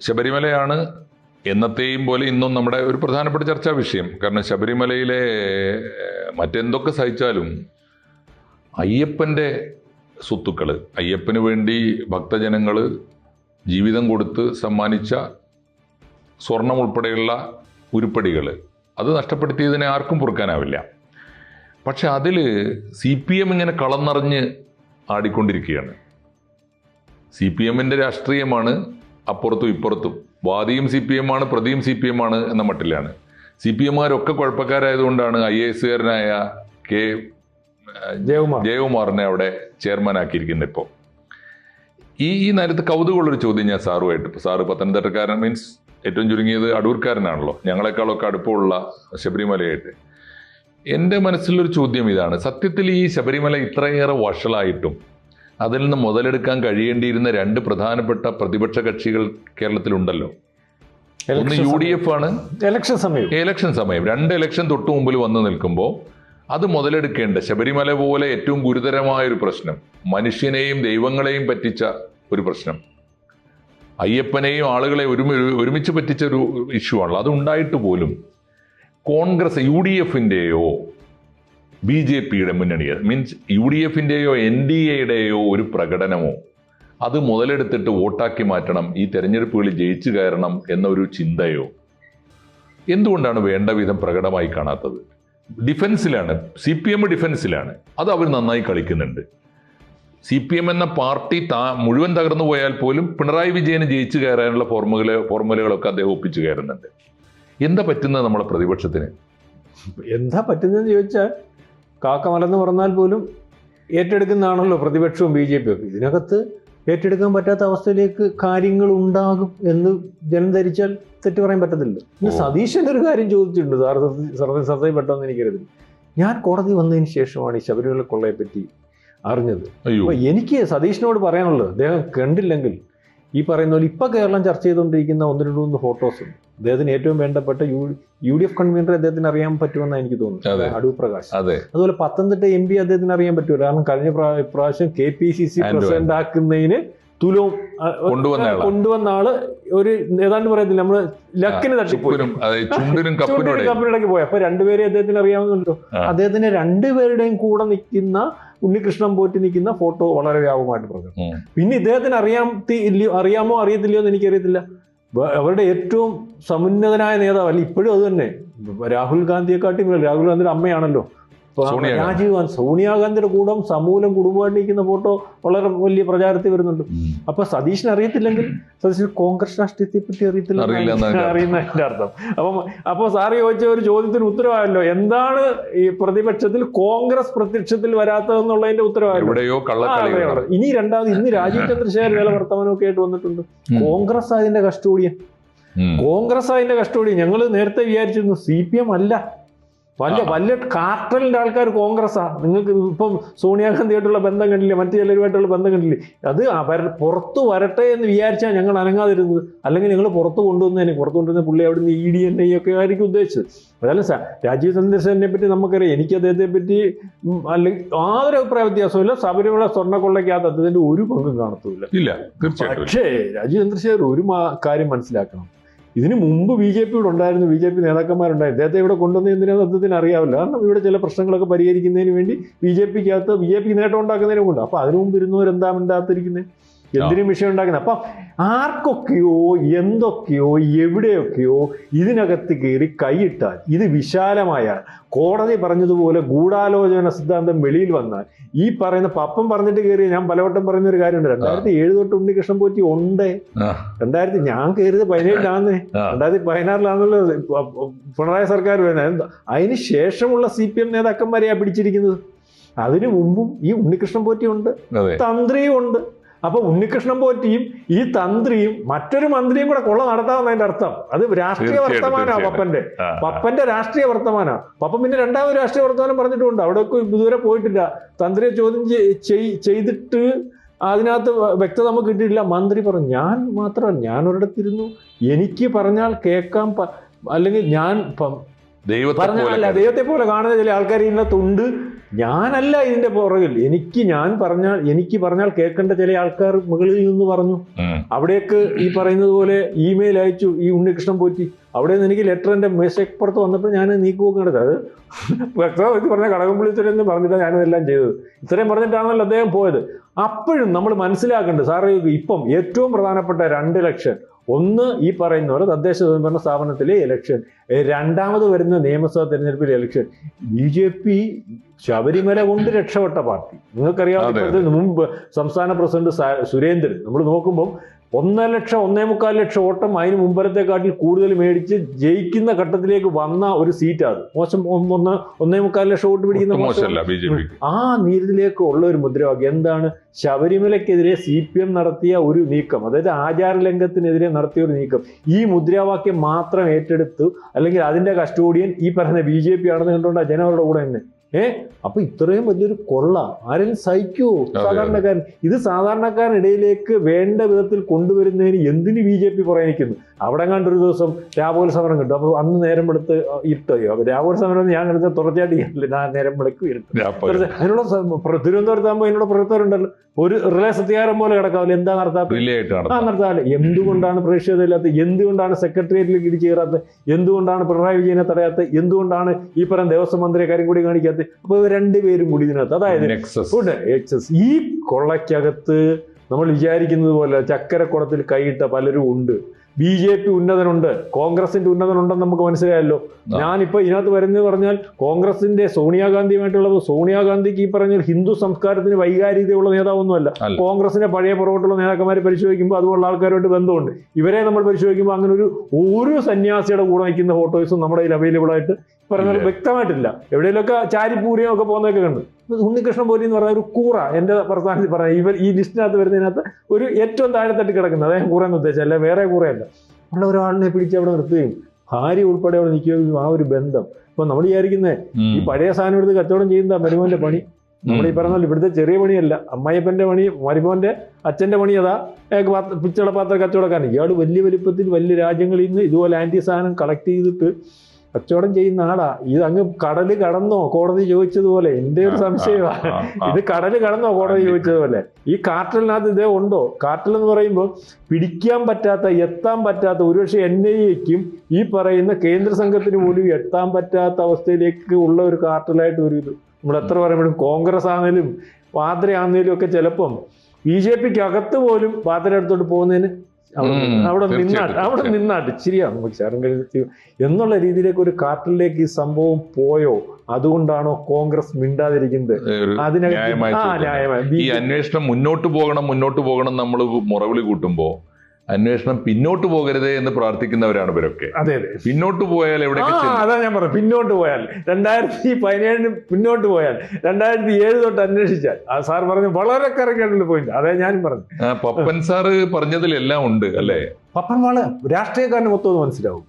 ശബരിമലയാണ് എന്നത്തെയും പോലെ ഇന്നും നമ്മുടെ ഒരു പ്രധാനപ്പെട്ട ചർച്ചാ വിഷയം. കാരണം ശബരിമലയിലെ മറ്റെന്തൊക്കെ സഹിച്ചാലും അയ്യപ്പന്റെ സ്വത്തുക്കൾ അയ്യപ്പന് വേണ്ടി ഭക്തജനങ്ങൾ ജീവിതം കൊടുത്ത് സമ്മാനിച്ച സ്വർണം ഉൾപ്പെടെയുള്ള ഉരുപ്പടികൾ അത് നഷ്ടപ്പെടുത്തിയതിനെ ആർക്കും പൊറുക്കാനാവില്ല. പക്ഷെ അതിൽ സി പി എം ഇങ്ങനെ കളം നിറഞ്ഞ് ആടിക്കൊണ്ടിരിക്കുകയാണ്. സി പി എമ്മിന്റെ രാഷ്ട്രീയമാണ് അപ്പുറത്തും ഇപ്പുറത്തും. വാദിയും സി പി എം ആണ് പ്രതിയും സി പി എം ആണ് എന്ന മട്ടിലാണ്. സി പി എമ്മാരൊക്കെ കുഴപ്പക്കാരായതുകൊണ്ടാണ് ഐ എ എസുകാരനായ കെ ജയകുമാർ. ജയകുമാറിനെ അവിടെ ചെയർമാൻ ആക്കിയിരിക്കുന്നത് ഇപ്പോൾ ഈ ഈ നേരത്ത് കൗതുകമുള്ളൊരു ചോദ്യം ഞാൻ സാറുമായിട്ട് ഇപ്പോൾ സാറ് പത്തനംതിട്ടക്കാരൻ മീൻസ് ഏറ്റവും ചുരുങ്ങിയത് അടൂർക്കാരനാണല്ലോ. ഞങ്ങളെക്കാളൊക്കെ അടുപ്പമുള്ള ശബരിമലയായിട്ട്. എന്റെ മനസ്സിലൊരു ചോദ്യം ഇതാണ്. സത്യത്തിൽ ഈ ശബരിമല ഇത്രയേറെ വഷളായിട്ടും അതിൽ നിന്ന് മുതലെടുക്കാൻ കഴിയേണ്ടിയിരുന്ന രണ്ട് പ്രധാനപ്പെട്ട പ്രതിപക്ഷ കക്ഷികൾ കേരളത്തിലുണ്ടല്ലോ. ഒന്ന് യു ഡി എഫ് ആണ്. ഇലക്ഷൻ സമയം. ഇലക്ഷൻ സമയം. രണ്ട് ഇലക്ഷൻ തൊട്ടു മുമ്പിൽ വന്നു നിൽക്കുമ്പോൾ അത് മുതലെടുക്കേണ്ട ശബരിമല പോലെ ഏറ്റവും ഗുരുതരമായ ഒരു പ്രശ്നം മനുഷ്യനെയും ദൈവങ്ങളെയും പറ്റിച്ച ഒരു പ്രശ്നം. അയ്യപ്പനെയും ആളുകളെ ഒരുമി ഒരുമിച്ച് പറ്റിച്ച ഒരു ഇഷ്യൂ ആണല്ലോ. അത് ഉണ്ടായിട്ട് പോലും കോൺഗ്രസ് യു ഡി എഫിന്റെയോ ബി ജെ പിയുടെ മുന്നണിയെ മീൻസ് യു ഡി എഫിന്റെയോ എൻ ഡി എയുടെയോ ഒരു പ്രകടനമോ അത് മുതലെടുത്തിട്ട് വോട്ടാക്കി മാറ്റണം ഈ തെരഞ്ഞെടുപ്പുകളിൽ ജയിച്ചു കയറണം എന്നൊരു ചിന്തയോ? എന്തുകൊണ്ടാണ് വേണ്ട വിധം പ്രകടമായി കാണാത്തത്? ഡിഫൻസിലാണ് സി പി എം ഡിഫൻസിലാണ്. അത് അവർ നന്നായി കളിക്കുന്നുണ്ട്. സി പി എം എന്ന പാർട്ടി താ മുഴുവൻ തകർന്നു പോയാൽ പോലും പിണറായി വിജയന് ജയിച്ചു കയറാനുള്ള ഫോർമുല ഫോർമുലകളൊക്കെ അദ്ദേഹം ഒപ്പിച്ചു കയറുന്നുണ്ട്. എന്താ പറ്റുന്നത് നമ്മളെ പ്രതിപക്ഷത്തിന്? എന്താ പറ്റുന്നതെന്ന് ചോദിച്ചാൽ കാക്ക മലന്ന് പറഞ്ഞാൽ പോലും ഏറ്റെടുക്കുന്നതാണല്ലോ പ്രതിപക്ഷവും ബി ജെ പിയൊക്കെ ഇതിനകത്ത് ഏറ്റെടുക്കാൻ പറ്റാത്ത അവസ്ഥയിലേക്ക് കാര്യങ്ങൾ ഉണ്ടാകും എന്ന് ജനം ധരിച്ചാൽ തെറ്റ് പറയാൻ പറ്റത്തില്ല. ഇന്ന് ഓ. സതീശന്റെ ഒരു കാര്യം ചോദിച്ചിട്ടുണ്ട്. സാർ ശ്രദ്ധയിൽപ്പെട്ടെന്ന് എനിക്കറിയത്തില്ല. ഞാൻ കോടതി വന്നതിന് ശേഷമാണ് ഈ ശബരിമല കൊള്ളയെ പറ്റി അറിഞ്ഞത്. അപ്പോൾ അപ്പൊ എനിക്ക് സതീഷിനോട് പറയാനുള്ളത് അദ്ദേഹം കണ്ടില്ലെങ്കിൽ ഈ പറയുന്ന പോലെ ഇപ്പൊ കേരളം ചർച്ച ചെയ്തുകൊണ്ടിരിക്കുന്ന ഒന്ന് രണ്ട് മൂന്ന് ഫോട്ടോസ് ഉണ്ട്. അദ്ദേഹത്തിന് ഏറ്റവും വേണ്ടപ്പെട്ട U U D F convener അദ്ദേഹത്തിന് അറിയാൻ പറ്റുമെന്ന് എനിക്ക്. തോന്നുന്നു അടൂർ പ്രകാശ്. അതെ. അതുപോലെ പത്തനംതിട്ട എം പി അദ്ദേഹത്തിന് അറിയാൻ പറ്റുമോ കാരണം കഴിഞ്ഞ പ്രാ- പ്രാവശ്യം K P C C president ആക്കുന്നതിന് തുലവും കൊണ്ടുവന്ന ആളാ. ഒരു ഏതാണ്ട് പറയത്തില്ല. നമ്മൾ ലക്കിന് തട്ടിപ്പോയി. കപ്പിനിടയ്ക്ക് പോയി. അപ്പൊ രണ്ടുപേരെ അദ്ദേഹത്തിന് അറിയാമെന്നുണ്ടോ. അദ്ദേഹത്തിന് രണ്ടുപേരുടെയും കൂടെ നിൽക്കുന്ന ഉണ്ണികൃഷ്ണൻ പോറ്റി നിൽക്കുന്ന ഫോട്ടോ വളരെ വ്യാപകമായിട്ട് പറഞ്ഞു പിന്നെ ഇദ്ദേഹത്തിന് അറിയാം അറിയാമോ അറിയത്തില്ലയോ എന്ന് എനിക്കറിയത്തില്ല. അവരുടെ ഏറ്റവും സമുന്നതനായ നേതാവ് അല്ല ഇപ്പോഴും അത് തന്നെ രാഹുൽ ഗാന്ധിയെക്കാട്ടി മേൽ രാഹുൽ ഗാന്ധിയുടെ അമ്മയാണല്ലോ. രാജീവ് ഗാന്ധി സോണിയാഗാന്ധിയുടെ കൂടെ സമൂലം കുടുംബമായിട്ട് നിൽക്കുന്ന ഫോട്ടോ വളരെ വലിയ പ്രചാരത്തിൽ വരുന്നുണ്ട്. അപ്പൊ സതീഷിന് അറിയത്തില്ലെങ്കിൽ സതീഷിന് കോൺഗ്രസ് രാഷ്ട്രീയത്തെ പറ്റി അറിയത്തില്ല. അറിയുന്ന അർത്ഥം. അപ്പം അപ്പൊ സാറ് ചോദിച്ച ഒരു ചോദ്യത്തിന് ഉത്തരവായല്ലോ? എന്താണ് ഈ പ്രതിപക്ഷത്തിൽ കോൺഗ്രസ് പ്രത്യക്ഷത്തിൽ വരാത്തതെന്നുള്ളതിന്റെ ഉത്തരവായോ. ഇനി രണ്ടാമത് ഇന്ന് രാജീവ് ചന്ദ്രശേഖർ ചില വർത്തമാനമൊക്കെ ആയിട്ട് വന്നിട്ടുണ്ട്. കോൺഗ്രസ് അതിന്റെ കസ്റ്റോഡിയൻ. കോൺഗ്രസ് അതിന്റെ കസ്റ്റോഡിയൻ. ഞങ്ങൾ നേരത്തെ വിചാരിച്ചിരുന്നു സി പി എം അല്ല. വലിയ. വലിയ കാർട്ടലിന്റെ ആൾക്കാർ കോൺഗ്രസ്സാ. നിങ്ങൾക്ക് ഇപ്പം സോണിയാഗാന്ധിയായിട്ടുള്ള ബന്ധം കണ്ടില്ലേ? മറ്റു ചിലരുമായിട്ടുള്ള ബന്ധം കണ്ടില്ലേ? അത് അവർ പുറത്തു വരട്ടെ എന്ന് വിചാരിച്ചാൽ ഞങ്ങൾ അനങ്ങാതിരുന്നത്. അല്ലെങ്കിൽ നിങ്ങൾ പുറത്ത് കൊണ്ടുവന്നതിന് പുറത്ത് കൊണ്ടുവന്ന പുള്ളി അവിടെ നിന്ന് ഇ ഡി എൻ ഐ ഒക്കെ ആയിരിക്കും ഉദ്ദേശിച്ചത്. അതല്ല സാർ രാജീവ് ചന്ദ്രസേനെ പറ്റി നമുക്കറിയാം. എനിക്ക് അദ്ദേഹത്തെ പറ്റി അല്ലെങ്കിൽ യാതൊരു അഭിപ്രായ വ്യത്യാസമില്ല ശബരിമല സ്വർണക്കൊള്ളയ്ക്കകത്ത് അദ്ദേഹത്തിന്റെ ഒരു പങ്കും കാണത്തുമില്ല. ഇല്ല. പക്ഷേ രാജീവ് ചന്ദ്രശേഖർ ഒരു കാര്യം മനസ്സിലാക്കണം. ഇതിനു മുമ്പ് ബി ജെ പി ഇവിടെ ഉണ്ടായിരുന്നു ബി ജെ പി നേതാക്കന്മാരുണ്ടായിരുന്നു അദ്ദേഹത്തെ ഇവിടെ കൊണ്ടുവന്ന എന്തിനാണ് അദ്ദേഹത്തിന് അറിയാവില്ല കാരണം ഇവിടെ ചില പ്രശ്നങ്ങളൊക്കെ പരിഹരിക്കുന്നതിന് വേണ്ടി ബി ജെ പിക്കകത്ത് ബി ജെ പി നേട്ടം ഉണ്ടാക്കുന്നതിനും കൊണ്ട് അപ്പൊ അതിനു മുമ്പ് ഇരുന്നവരെന്താ മിണ്ടാത്തിരിക്കുന്നത് എന്തിനും വിഷയം ഉണ്ടാക്കുന്നത്? അപ്പം ആർക്കൊക്കെയോ എന്തൊക്കെയോ എവിടെയൊക്കെയോ ഇതിനകത്ത് കയറി കൈയിട്ടാൽ ഇത് വിശാലമായാൽ കോടതി പറഞ്ഞതുപോലെ ഗൂഢാലോചന സിദ്ധാന്തം വെളിയിൽ വന്നാൽ ഈ പറയുന്ന പപ്പം പറഞ്ഞിട്ട് കയറി ഞാൻ പലവട്ടം പറയുന്ന ഒരു കാര്യമുണ്ട് രണ്ടായിരത്തി ഏഴ് തൊട്ട് ഉണ്ണികൃഷ്ണൻ പോറ്റി ഉണ്ട്. രണ്ടായിരത്തി ഞാൻ കയറിയത് പതിനേഴിലാന്ന്. രണ്ടായിരത്തി പതിനാറിലാണല്ലോ പിണറായി സർക്കാർ വരുന്നത്? അതിന് ശേഷമുള്ള സി പി എം നേതാക്കന്മാരെയാണ് പിടിച്ചിരിക്കുന്നത്. അതിനു മുമ്പും ഈ ഉണ്ണികൃഷ്ണൻ പോറ്റി ഉണ്ട്. തന്ത്രിയുണ്ട് തന്ത്രിയും ഉണ്ട്. അപ്പൊ ഉണ്ണികൃഷ്ണൻ പോറ്റിയും ഈ തന്ത്രിയും മറ്റൊരു മന്ത്രിയും കൂടെ കൊള്ള നടത്താമെന്നതിന്റെ അർത്ഥം. അത് രാഷ്ട്രീയ വർത്തമാനാ പപ്പന്റെ. പപ്പന്റെ രാഷ്ട്രീയ വർത്തമാനാ. പപ്പൻ പിന്നെ രണ്ടാമത് രാഷ്ട്രീയ വർത്തമാനം പറഞ്ഞിട്ടുണ്ട് അവിടെയൊക്കെ ഇതുവരെ പോയിട്ടില്ല. തന്ത്രിയെ ചോദ്യം ചെയ്- ചെയ്- ചെയ്തിട്ട് അതിനകത്ത് വ്യക്തത നമുക്ക് കിട്ടിയിട്ടില്ല. മന്ത്രി പറഞ്ഞു ഞാൻ മാത്രമല്ല ഞാൻ ഒരിടത്തിരുന്നു എനിക്ക് പറഞ്ഞാൽ കേൾക്കാൻ അല്ലെങ്കിൽ ഞാൻ പ- ദൈവത്തെ പോലെ അല്ല ദൈവത്തെ പോലെ കാണുന്ന ചില ആൾക്കാർ ഇതിനകത്തുണ്ട് ഞാനല്ല ഇതിന്റെ പുറകിൽ. എനിക്ക് ഞാൻ പറഞ്ഞാൽ എനിക്ക് പറഞ്ഞാൽ കേൾക്കേണ്ട ചില ആൾക്കാർ മുകളിൽ നിന്ന് പറഞ്ഞു. അവിടേക്ക് ഈ പറയുന്നത് പോലെ ഇമെയിൽ അയച്ചു ഈ ഉണ്ണികൃഷ്ണൻ പോറ്റി. അവിടെ നിന്ന് എനിക്ക് ലെറ്റർ എന്റെ പുറത്ത് വന്നപ്പോൾ ഞാൻ നീക്കുപോക്ക് നടത്തത് അത് വ്യക്തമായിട്ട് പറഞ്ഞ കടകംപള്ളിത്തരെന്ന് പറഞ്ഞിട്ടാണ് ഞാനിതെല്ലാം ചെയ്തത്. ഇത്രയും പറഞ്ഞിട്ടാണല്ലോ അദ്ദേഹം പോയത്. അപ്പോഴും നമ്മൾ മനസ്സിലാക്കേണ്ടത് സാറേ ഇപ്പം ഏറ്റവും പ്രധാനപ്പെട്ട രണ്ട് ലക്ഷം ഒന്ന് ഈ പറയുന്ന പോലെ തദ്ദേശ സ്വയംഭരണ സ്ഥാപനത്തിലെ ഇലക്ഷൻ രണ്ടാമത് വരുന്ന നിയമസഭാ തെരഞ്ഞെടുപ്പിലെ election B J P Sabarimala കൊണ്ട് രക്ഷപ്പെട്ട പാർട്ടി. നിങ്ങൾക്കറിയാം മുമ്പ് സംസ്ഥാന പ്രസിഡന്റ് സുരേന്ദ്രൻ നമ്മൾ നോക്കുമ്പോൾ ഒന്നര ലക്ഷം ഒന്നേ മുക്കാൽ ലക്ഷം ഓട്ടം അതിന് മുമ്പരത്തെക്കാട്ടിൽ കൂടുതൽ മേടിച്ച് ജയിക്കുന്ന ഘട്ടത്തിലേക്ക് വന്ന ഒരു സീറ്റാണ് മോശം ഒന്ന് ഒന്ന് മുക്കാൽ ലക്ഷം വോട്ട് പിടിക്കുന്ന ആ നീരിലേക്ക് ഉള്ള ഒരു മുദ്രാവാക്യം. എന്താണ്? ശബരിമലയ്ക്കെതിരെ സി പി എം നടത്തിയ ഒരു നീക്കം അതായത് ആചാരലംഘത്തിനെതിരെ നടത്തിയ ഒരു നീക്കം. ഈ മുദ്രാവാക്യം മാത്രം ഏറ്റെടുത്ത് അല്ലെങ്കിൽ അതിന്റെ കസ്റ്റോഡിയൻ ഈ പറയുന്ന ബി ജെ പി ആണെന്ന് കണ്ടുകൊണ്ട് ജനങ്ങളുടെ അവരുടെ കൂടെ തന്നെ ഏ? അപ്പൊ ഇത്രയും വലിയൊരു കൊള്ള. ആരും സഹിക്കുവോ അതെ. സാധാരണക്കാരൻ. ഇത് സാധാരണക്കാരനിടയിലേക്ക് വേണ്ട വിധത്തിൽ കൊണ്ടുവരുന്നതിന് എന്തിന് ബി ജെ പി പുറകിക്കുന്നു അവിടെ കണ്ടൊരു ദിവസം രാഹുൽ സമരം കിട്ടും. അപ്പൊ അന്ന് നേരം എടുത്ത് ഇരുട്ടയോ അപ്പോൾ രാഹുൽ സമരം ഞാൻ എടുത്ത തുടർച്ചയായിട്ട് ചെയ്യാറില്ല ഞാൻ നേരം വിളിക്കും ഇരുട്ടും. അതിനുള്ള തിരുവനന്തപുരത്ത് ആകുമ്പോൾ അതിനുള്ള പ്രവർത്തകരുണ്ടല്ലോ. ഒരു റിലേ സത്യാഗ്രഹം പോലെ കിടക്കാവില്ല. എന്താ നടത്താത്ത? ആ നടത്താല്ല എന്തുകൊണ്ടാണ് പ്രേക്ഷിതത ഇല്ലാത്തത് എന്തുകൊണ്ടാണ് സെക്രട്ടേറിയറ്റിലേക്ക് ഇടിച്ചു കയറാത്തത് എന്തുകൊണ്ടാണ് പിണറായി വിജയനെ തടയാത്തത്? എന്തുകൊണ്ടാണ് ഈ പറയുന്ന ദേവസ്വം മന്ത്രിയെ കാര്യം കൂടി കാണിക്കാത്ത അപ്പോൾ രണ്ടുപേരും കൂടി ഇതിനകത്ത്. അതായത് ഈ കൊള്ളയ്ക്കകത്ത് നമ്മൾ വിചാരിക്കുന്നത് പോലെ ചക്കരക്കുളത്തിൽ കൈയിട്ട പലരും ഉണ്ട്. ബി ജെ പി ഉന്നതനുണ്ട് കോൺഗ്രസിന്റെ ഉന്നതനുണ്ടെന്ന് നമുക്ക് മനസ്സിലായല്ലോ. ഞാനിപ്പോൾ ഞാനിപ്പോ ഇതിനകത്ത് വരുന്നത് പറഞ്ഞാൽ കോൺഗ്രസിന്റെ സോണിയാഗാന്ധിയുമായിട്ടുള്ളത് സോണിയാഗാന്ധിക്ക് ഈ പറഞ്ഞ ഹിന്ദു സംസ്കാരത്തിന് വൈകാരികതയുള്ള നേതാവൊന്നുമല്ല. കോൺഗ്രസിന്റെ പഴയ പുറകോട്ടുള്ള നേതാക്കന്മാരെ പരിശോധിക്കുമ്പോൾ അതുപോലുള്ള ആൾക്കാരുമായിട്ട് ബന്ധമുണ്ട്. ഇവരെ നമ്മൾ പരിശോധിക്കുമ്പോൾ അങ്ങനെ ഒരു ഒരു സന്യാസിയുടെ കൂടെ നിൽക്കുന്ന ഫോട്ടോസും നമ്മുടെ കയ്യിൽ അവൈലബിൾ ആയിട്ട് പറഞ്ഞാൽ വ്യക്തമായിട്ടില്ല. എവിടെയെങ്കിലുമൊക്കെ ചാരിപ്പൂരിയോ ഒക്കെ പോകുന്നതൊക്കെ കണ്ടു. ഉണ്ണികൃഷ്ണൻ പോലീന്ന് എന്ന് പറഞ്ഞ ഒരു കൂറ എന്റെ പ്രസ്ഥാനത്തിൽ പറയാം. ഇവർ ഈ ലിസ്റ്റിനകത്ത് വരുന്നതിനകത്ത് ഒരു ഏറ്റവും താഴെത്തട്ടി കിടക്കുന്നത്. അദ്ദേഹം കൂറ എന്ന് ഉദ്ദേശിച്ചത്. അല്ല വേറെ കൂറയല്ല. ഉള്ള ഒരാളിനെ പിടിച്ച് അവിടെ നിർത്തുകയും ഭാര്യ ഉൾപ്പെടെ അവിടെ നിൽക്കുകയും ആ ഒരു ബന്ധം. ഇപ്പൊ നമ്മൾ വിചാരിക്കുന്നത് ഈ പഴയ സാധനം എടുത്ത് കച്ചവടം ചെയ്യുന്ന മരുമോന്റെ പണി. നമ്മൾ ഈ പറഞ്ഞ ഇവിടുത്തെ ചെറിയ പണിയല്ല. അമ്മായിപ്പന്റെ പണി മരുമോന്റെ അച്ഛന്റെ പണി അതാ. പിച്ചള പാത്ര കച്ചവടക്കാരൻ. ഇയാൾ വലിയ വലിപ്പത്തിൽ വലിയ രാജ്യങ്ങളിൽ നിന്ന് ഇതുപോലെ ആന്റി സാധനം കളക്ട് ചെയ്തിട്ട് കച്ചവടം ചെയ്യുന്ന ആളാ. ഇത് അങ്ങ് കടൽ കടന്നോ? കോടതി ചോദിച്ചതുപോലെ. എന്റെ ഒരു സംശയമാണ്. ഇത് കടൽ കടന്നോ? കോടതി ചോദിച്ചതുപോലെ. ഈ കാർട്ടലിനകത്ത് ഇതേ ഉണ്ടോ? കാർട്ടൽ എന്ന് പറയുമ്പോൾ പിടിക്കാൻ പറ്റാത്ത എത്താൻ പറ്റാത്ത ഒരുപക്ഷെ എൻ ഐ എക്കും ഈ പറയുന്ന കേന്ദ്ര സംഘത്തിന് പോലും എത്താൻ പറ്റാത്ത അവസ്ഥയിലേക്ക് ഉള്ള ഒരു കാർട്ടലായിട്ട് ഒരു ഇത്. നമ്മൾ എത്ര പറയുമ്പോഴും കോൺഗ്രസ് ആണെങ്കിലും വാദ്ര ആണെങ്കിലും ഒക്കെ ചിലപ്പം ബി ജെ പിക്ക് അകത്ത് പോലും വാദ്ര അടുത്തോട്ട് പോകുന്നതിന് അവിടെ നിന്നാട്ട് അവിടെ നിന്നാട്ട്. ശരിയാണ് നമുക്ക് ചേരാൻ കഴിഞ്ഞു എന്നുള്ള രീതിയിലേക്ക് ഒരു കാർട്ടലിലേക്ക് ഈ സംഭവം പോയോ? അതുകൊണ്ടാണോ കോൺഗ്രസ് മിണ്ടാതിരിക്കുന്നത്? അതിനകത്ത് ഈ അന്വേഷണം മുന്നോട്ട് പോകണം മുന്നോട്ട് പോകണം നമ്മൾ മുറവിളി കൂട്ടുമ്പോ അന്വേഷണം പിന്നോട്ട് പോകരുതേ എന്ന് പ്രാർത്ഥിക്കുന്നവരാണ് ഇവരൊക്കെ. അതെ അതെ. പിന്നോട്ട് പോയാൽ എവിടെ? അതാ ഞാൻ പറഞ്ഞു പിന്നോട്ട് പോയാൽ. രണ്ടായിരത്തി പതിനേഴിന് പിന്നോട്ട് പോയാൽ രണ്ടായിരത്തി ഏഴ് തൊട്ട് അന്വേഷിച്ചാൽ. ആ സാർ പറഞ്ഞു വളരെ കറക്റ്റായിട്ടുള്ള പോയിന്റ് അതെ ഞാനും പറഞ്ഞു. പപ്പൻ സാറ് പറഞ്ഞതിലെല്ലാം ഉണ്ട് അല്ലേ? പപ്പൻ വാൾ രാഷ്ട്രീയക്കാരന് മൊത്തം മനസ്സിലാവും.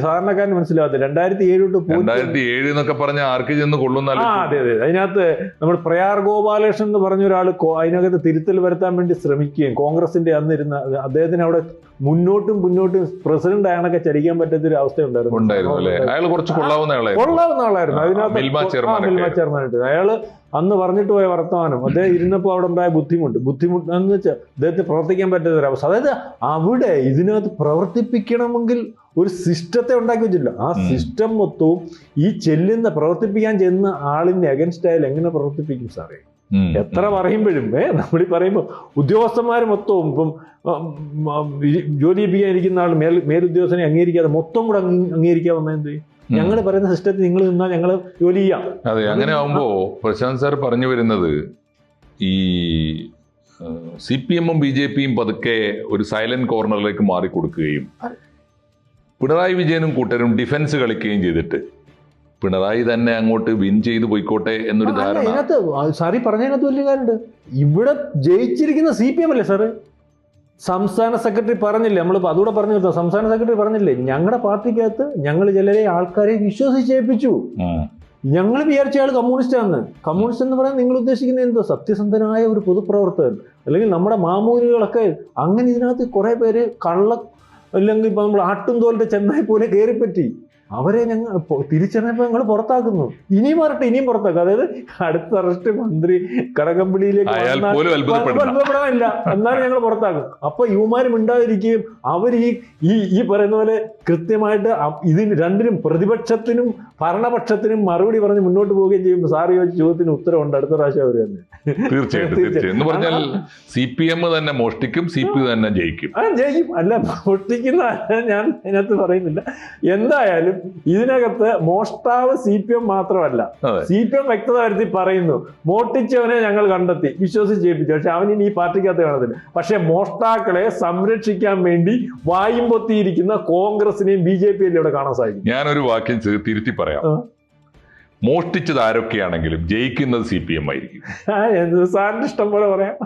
സാധാരണക്കാരന് മനസ്സിലാവാത്ത രണ്ടായിരത്തി ഏഴ് തൊട്ട് രണ്ടായിരത്തി ഏഴ് എന്നൊക്കെ പറഞ്ഞ ആർക്ക് ചെന്ന് കൊള്ളുന്ന ആ അതെ അതെ. അതിനകത്ത് നമ്മൾ പ്രയാർ ഗോപാലകൃഷ്ണൻ എന്ന് പറഞ്ഞ ഒരാൾ അതിനകത്ത് തിരുത്തൽ വരുത്താൻ വേണ്ടി ശ്രമിക്കുകയും കോൺഗ്രസിന്റെ അന്നിരുന്ന അദ്ദേഹത്തിന് അവിടെ മുന്നോട്ടും മുന്നോട്ടും പ്രസിഡന്റ് ആയണൊക്കെ ചരിക്കാൻ പറ്റാത്ത ഒരു അവസ്ഥ ഉണ്ടായിരുന്നു അയാൾ കുറച്ച് കൊള്ളാവുന്ന ആളായിരുന്നു. കൊള്ളാവുന്ന ആളായിരുന്നു. അതിനകത്ത് മിൽമ അയാൾ അന്ന് പറഞ്ഞിട്ട് പോയ വർത്തമാനം. അദ്ദേഹം ഇരുന്നപ്പോൾ അവിടെ ഉണ്ടായ ബുദ്ധിമുട്ട്. ബുദ്ധിമുട്ട് എന്ന് വെച്ചാൽ അദ്ദേഹത്തിന് പ്രവർത്തിക്കാൻ പറ്റാത്ത ഒരവസ്ഥ അതായത് അവിടെ ഇതിനകത്ത് പ്രവർത്തിപ്പിക്കണമെങ്കിൽ ഒരു സിസ്റ്റത്തെ ഉണ്ടാക്കി വെച്ചില്ല ആ. സിസ്റ്റം മൊത്തവും ഈ ചെല്ലുന്ന പ്രവർത്തിപ്പിക്കാൻ ചെന്ന ആളിന്റെ അഗൻസ്റ്റ് ആയാലും എങ്ങനെ പ്രവർത്തിപ്പിക്കും സാറേ? എത്ര പറയുമ്പോഴും ഏ നമ്മൾ ഈ പറയുമ്പോൾ ഉദ്യോഗസ്ഥന്മാർ മൊത്തവും ഇപ്പം ജോലി ചെയ്യിപ്പിക്കാൻ ഇരിക്കുന്ന ആൾ മേൽ മേലുദ്യോഗസ്ഥനെ അംഗീകരിക്കാതെ മൊത്തം കൂടെ അംഗീ- അംഗീകരിക്കാൻ വന്നാൽ എന്ത് ചെയ്യും. ഞങ്ങൾ പറയുന്ന സിസ്റ്റത്തിൽ നിങ്ങൾ നിന്നാൽ ഞങ്ങൾ ജോലി ചെയ്യാം. അതെ അങ്ങനെ ആവുമ്പോ പ്രശാന്ത് സാർ പറഞ്ഞു വരുന്നത് ഈ സി പി എമ്മും ബി ജെ പിയും പതുക്കെ ഒരു സൈലന്റ് കോർണറിലേക്ക് മാറിക്കൊടുക്കുകയും പിണറായി വിജയനും കൂട്ടരും ഡിഫൻസ് കളിക്കുകയും ചെയ്തിട്ട് പിണറായി തന്നെ അങ്ങോട്ട് വിൻ ചെയ്ത് പോയിക്കോട്ടെ എന്നൊരു ധാരണ. സാറി പറഞ്ഞതിനകത്ത് വലിയ കാര്യമുണ്ട്. ഇവിടെ ജയിച്ചിരിക്കുന്ന സി പി എം അല്ലേ സാറ്? സംസ്ഥാന സെക്രട്ടറി പറഞ്ഞില്ലേ? നമ്മൾ അതുകൂടെ പറഞ്ഞു നിർത്താം സംസ്ഥാന സെക്രട്ടറി പറഞ്ഞില്ലേ? ഞങ്ങളുടെ പാർട്ടിക്കകത്ത് ഞങ്ങൾ ചിലരെ ആൾക്കാരെ വിശ്വസിച്ചേൽപ്പിച്ചു. ഞങ്ങൾ വിചാരിച്ച ആൾ കമ്മ്യൂണിസ്റ്റ് ആണ് കമ്മ്യൂണിസ്റ്റ് എന്ന് പറയാൻ നിങ്ങൾ ഉദ്ദേശിക്കുന്നത് എന്തോ? സത്യസന്ധനായ ഒരു പൊതുപ്രവർത്തകൻ. അല്ലെങ്കിൽ നമ്മുടെ മാമൂലികളൊക്കെ അങ്ങനെ ഇതിനകത്ത് കുറെ പേര് കള്ള അല്ലെങ്കിൽ ഇപ്പൊ നമ്മൾ ആട്ടും തോലിന്റെ ചെന്നായി പോലെ കയറിപ്പറ്റി. അവരെ ഞങ്ങൾ തിരിച്ചറിഞ്ഞപ്പോൾ ഞങ്ങൾ പുറത്താക്കുന്നു. ഇനിയും വരട്ടെ ഇനിയും പുറത്താക്കും. അതായത് അടുത്ത അറസ്റ്റ് മന്ത്രി അത്ഭുതപ്പെടണ്ട അത്ഭുതപ്പെടാനില്ല. എന്നാലും ഞങ്ങൾ പുറത്താക്കും. അപ്പൊ യുവമാരും ഉണ്ടാതിരിക്കുകയും അവർ ഈ ഈ ഈ പറയുന്ന പോലെ കൃത്യമായിട്ട് ഇതിന് രണ്ടിനും പ്രതിപക്ഷത്തിനും ഭരണപക്ഷത്തിനും മറുപടി പറഞ്ഞ് മുന്നോട്ട് പോവുകയും ചെയ്യും സാർ ചോദിച്ച ചോദ്യത്തിന് ഉത്തരവുണ്ട് അടുത്ത പ്രാവശ്യം അവർ തന്നെ. തീർച്ചയായിട്ടും തീർച്ചയായും എന്ന് പറഞ്ഞാൽ സി പി എം തന്നെ മോഷ്ടിക്കും സി പി തന്നെ ജയിക്കും. ആ ജയിക്കും. അല്ല മോഷ്ടിക്കുന്ന ഞാൻ അതിനകത്ത് പറയുന്നില്ല. എന്തായാലും ഇതിനകത്ത് മോഷ്ടാവ് സി പി എം മാത്രമല്ല. സി പി എം വ്യക്തത വരുത്തി പറയുന്നു മോട്ടിച്ചവനെ ഞങ്ങൾ കണ്ടെത്തി. വിശ്വസിച്ച് ജയിപ്പിച്ചു പക്ഷെ അവൻ ഇനി ഈ പാർട്ടിക്കകത്ത് കാണത്തില്ല. പക്ഷെ മോഷ്ടാക്കളെ സംരക്ഷിക്കാൻ വേണ്ടി വായും പൊത്തിയിരിക്കുന്ന കോൺഗ്രസിനെയും ബി ജെ പിയെല്ലാം ഇവിടെ കാണാൻ സാധിക്കും. ഞാനൊരു വാക്യം തിരുത്തി പറയാം. മോഷ്ടിച്ചത് ആരൊക്കെയാണെങ്കിലും ജയിക്കുന്നത് സി പി എം ആയിരിക്കും. സാറിന് ഇഷ്ടം പോലെ പറയാം.